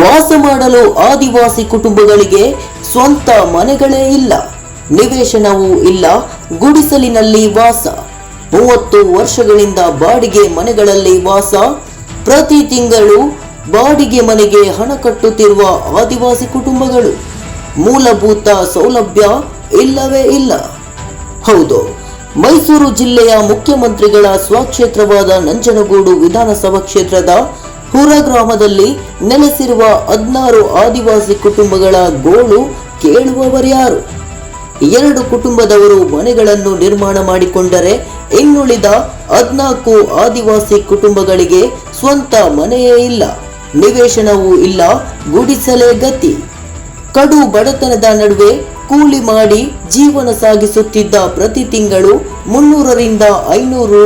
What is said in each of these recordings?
ವಾಸ ಮಾಡಲು ಆದಿವಾಸಿ ಕುಟುಂಬಗಳಿಗೆ ಸ್ವಂತ ಮನೆಗಳೇ ಇಲ್ಲ. ನಿವೇಶನವೂ ಇಲ್ಲ. ಗುಡಿಸಲಿನಲ್ಲಿ ವಾಸ. ಮೂವತ್ತು ವರ್ಷಗಳಿಂದ ಬಾಡಿಗೆ ಮನೆಗಳಲ್ಲಿ ವಾಸ. ಪ್ರತಿ ತಿಂಗಳು ಬಾಡಿಗೆ ಮನೆಗೆ ಹಣ ಕಟ್ಟುತ್ತಿರುವ ಆದಿವಾಸಿ ಕುಟುಂಬಗಳು. ಮೂಲಭೂತ ಸೌಲಭ್ಯ ಇಲ್ಲವೇ ಇಲ್ಲ. ಹೌದು, ಮೈಸೂರು ಜಿಲ್ಲೆಯ ಮುಖ್ಯಮಂತ್ರಿಗಳ ಸ್ವಕ್ಷೇತ್ರವಾದ ನಂಜನಗೂಡು ವಿಧಾನಸಭಾ ಕ್ಷೇತ್ರದ ಹುರ ಗ್ರಾಮದಲ್ಲಿ ನೆಲೆಸಿರುವ ಹದಿನಾರು ಆದಿವಾಸಿ ಕುಟುಂಬಗಳ ಗೋಳು ಕೇಳುವವರ್ಯಾರು ಎರಡು ಕುಟುಂಬದವರು ಮನೆಗಳನ್ನು ನಿರ್ಮಾಣ ಮಾಡಿಕೊಂಡರೆ ಇನ್ನುಳಿದ ಹದ್ನಾಲ್ಕು ಆದಿವಾಸಿ ಕುಟುಂಬಗಳಿಗೆ ಸ್ವಂತ ಮನೆಯೇ ಇಲ್ಲ, ನಿವೇಶನವೂ ಇಲ್ಲ, ಗುಡಿಸಲೇ ಗತಿ. ಕಡು ಬಡತನದ ನಡುವೆ ಕೂಲಿ ಮಾಡಿ ಜೀವನ ಸಾಗಿಸುತ್ತಿದ್ದ ಪ್ರತಿ ತಿಂಗಳು ಮುನ್ನೂರರಿಂದ ಐನೂರು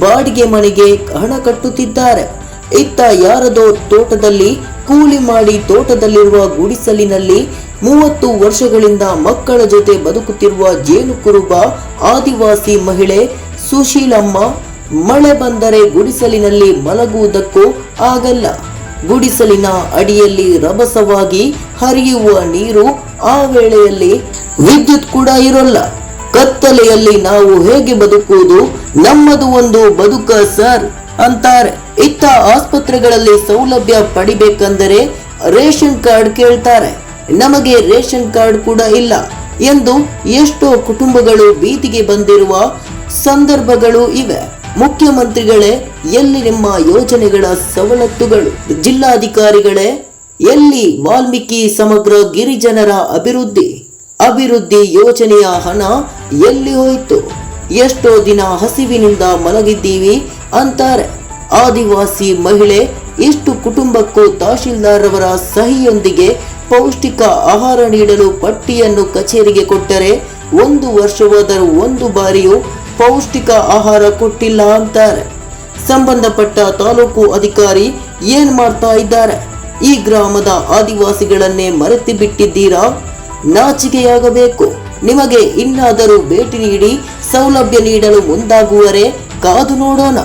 ಬಾಡಿಗೆ ಮನೆಗೆ ಹಣ ಕಟ್ಟುತ್ತಿದ್ದಾರೆ. ಇತ್ತ ಯಾರದೋ ತೋಟದಲ್ಲಿ ಕೂಲಿ ಮಾಡಿ ತೋಟದಲ್ಲಿರುವ ಗುಡಿಸಲಿನಲ್ಲಿ ಮೂವತ್ತು ವರ್ಷಗಳಿಂದ ಮಕ್ಕಳ ಜೊತೆ ಬದುಕುತ್ತಿರುವ ಜೇನು ಕುರುಬ ಆದಿವಾಸಿ ಮಹಿಳೆ ಸುಶೀಲಮ್ಮ ಮಳೆ ಬಂದರೆ ಗುಡಿಸಲಿನಲ್ಲಿ ಮಲಗುವುದಕ್ಕೂ ಆಗಲ್ಲ. ಗುಡಿಸಲಿನ ಅಡಿಯಲ್ಲಿ ರಭಸವಾಗಿ ಹರಿಯುವ ನೀರು ಆ ವೇಳೆಯಲ್ಲಿ ವಿದ್ಯುತ್ ಕೂಡ ಇರಲ್ಲ. ಕತ್ತಲೆಯಲ್ಲಿ ನಾವು ಹೇಗೆ ಬದುಕುವುದು? ನಮ್ಮದು ಒಂದು ಬದುಕ, ಸರ್, ಅಂತಾರೆ. ಇತ್ತ ಆಸ್ಪತ್ರೆಗಳಲ್ಲಿ ಸೌಲಭ್ಯ ಪಡಿಬೇಕಂದರೆ ರೇಷನ್ ಕಾರ್ಡ್ ಕೇಳ್ತಾರೆ. ನಮಗೆ ರೇಷನ್ ಕಾರ್ಡ್ ಕೂಡ ಇಲ್ಲ ಎಂದು ಎಷ್ಟೋ ಕುಟುಂಬಗಳು ಬೀದಿಗೆ ಬಂದಿರುವ ಸಂದರ್ಭಗಳು ಇವೆ. ಮುಖ್ಯಮಂತ್ರಿಗಳೇ, ಎಲ್ಲಿ ನಿಮ್ಮ ಯೋಜನೆಗಳ ಸವಲತ್ತುಗಳು? ಜಿಲ್ಲಾಧಿಕಾರಿಗಳೇ, ಎಲ್ಲಿ ವಾಲ್ಮೀಕಿ ಸಮಗ್ರ ಗಿರಿಜನರ ಅಭಿವೃದ್ಧಿ? ಅಭಿವೃದ್ಧಿ ಯೋಜನೆಯ ಹಣ ಎಲ್ಲಿ ಹೋಯಿತು? ಎಷ್ಟೋ ದಿನ ಹಸಿವಿನಿಂದ ಮಲಗಿದ್ದೀವಿ ಅಂತಾರೆ. ಆದಿವಾಸಿ ಮಹಿಳೆ ಇಷ್ಟು ಕುಟುಂಬಕ್ಕೂ ಅವರ ಸಹಿಯೊಂದಿಗೆ ಪೌಷ್ಟಿಕ ಆಹಾರ ನೀಡಲು ಪಟ್ಟಿಯನ್ನು ಕಚೇರಿಗೆ ಕೊಟ್ಟರೆ ಒಂದು ವರ್ಷವಾದರೂ ಒಂದು ಬಾರಿಯೂ ಪೌಷ್ಟಿಕ ಆಹಾರ ಕೊಟ್ಟಿಲ್ಲ ಅಂತಾರೆ. ಸಂಬಂಧಪಟ್ಟ ತಾಲೂಕು ಅಧಿಕಾರಿ ಏನ್ ಮಾಡ್ತಾ ಇದ್ದಾರೆ? ಈ ಗ್ರಾಮದ ಆದಿವಾಸಿಗಳನ್ನೇ ಮರೆತಿ ಬಿಟ್ಟಿದ್ದೀರಾ? ನಾಚಿಕೆಯಾಗಬೇಕು. ನಿಮಗೆ ಇನ್ನಾದರೂ ಭೇಟಿ ನೀಡಿ ಸೌಲಭ್ಯ ನೀಡಲು ಮುಂದಾಗುವರೆ ಕಾದು ನೋಡೋಣ.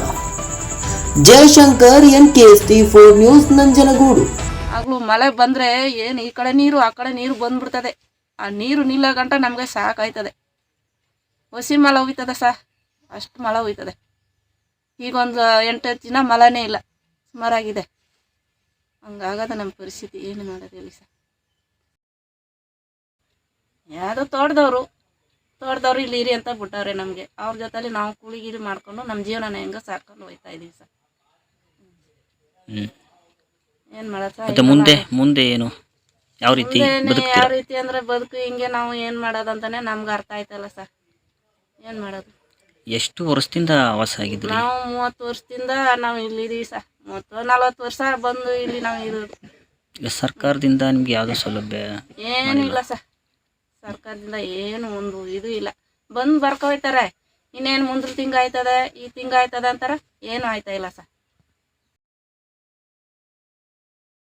Jayashankar, N K S T, four news, Nanjangud. ಆಗ್ಲೂ ಮಳೆ ಬಂದ್ರೆ ಏನು ಈ ಕಡೆ ನೀರು, ಆ ಕಡೆ ನೀರು ಬಂದ್ಬಿಡ್ತದೆ. ಆ ನೀರು ನಿಲ್ಲ ಗಂಟ ನಮಗೆ ಸಾಕಾಯ್ತದೆ. ಹಸಿ ಮಳೆ ಹೋಯ್ತದೆ ಸಾ. ಅಷ್ಟು ಮಳೆ ಹೋಯ್ತದೆ. ಈಗ ಒಂದು ಎಂಟತ್ತು ದಿನ ಮಳೆನೇ ಇಲ್ಲ. ಸುಮಾರಾಗಿದೆ. ಹಂಗಾಗದ ನಮ್ಮ ಪರಿಸ್ಥಿತಿ. ಏನು ಮಾಡೋದು ಹೇಳಿ ಸರ್. ಯಾವುದೋ ತೋಟದವರು. ತೋಟದವ್ರು ಇಲ್ಲಿ ಇರಿ ಅಂತ ಬಿಟ್ಟವ್ರೆ ನಮಗೆ. ಅವ್ರ ಜೊತೆಲಿ ನಾವು ಕೂಲಿ ಗೀಲಿ ಮಾಡ್ಕೊಂಡು ನಮ್ಮ ಜೀವನನ ಹೆಂಗೆ ಸಾಕೊಂಡು ಹೋಯ್ತಾ ಇದೀವಿ ಸರ್. ಏನು ಮತ್ತೆ ಮುಂದೆ ಮುಂದೆ ಏನು? ಯಾವ ರೀತಿ ಯಾವ ಬದುಕ್ತೀರಾ? ರೀತಿ ಅಂದ್ರೆ ಬದುಕು ಹಿಂಗೆ ನಾವು ಏನ್ ಮಾಡೋದಂತಾನೆ ನಮ್ಗೆ ಅರ್ಥ ಆಯ್ತಲ್ಲ ಸರ್. ಏನ್ ಮಾಡೋದು? ಎಷ್ಟು ವರ್ಷದಿಂದ ವಾಸ ಆಗಿದ್ರಿ? ನಾವು ಮೂವತ್ತು ವರ್ಷದಿಂದ ನಾವು ಇಲ್ಲಿದೀವಿ ಸರ್. ಮೂವತ್ತು ನಲ್ವತ್ತು ವರ್ಷ ಬಂದು ಇಲ್ಲಿ ನಾವು ಇರೋದು. ಈಗ ಸರ್ಕಾರದಿಂದ ನಿಮ್ಗೆ ಯಾವುದೋ ಸೌಲಭ್ಯ ಏನೂ ಇಲ್ಲ ಸರ್. ಸರ್ಕಾರದಿಂದ ಏನು ಒಂದು ಇದು ಇಲ್ಲ. ಬಂದು ಬರ್ಕೊಯ್ತಾರೆ. ಇನ್ನೇನು ಮುಂದ್ರ ತಿಂಗ ಆಯ್ತದ ಈ ತಿಂಗ ಆಯ್ತದ ಅಂತಾರ? ಏನು ಆಯ್ತಾ ಇಲ್ಲ ಸರ್.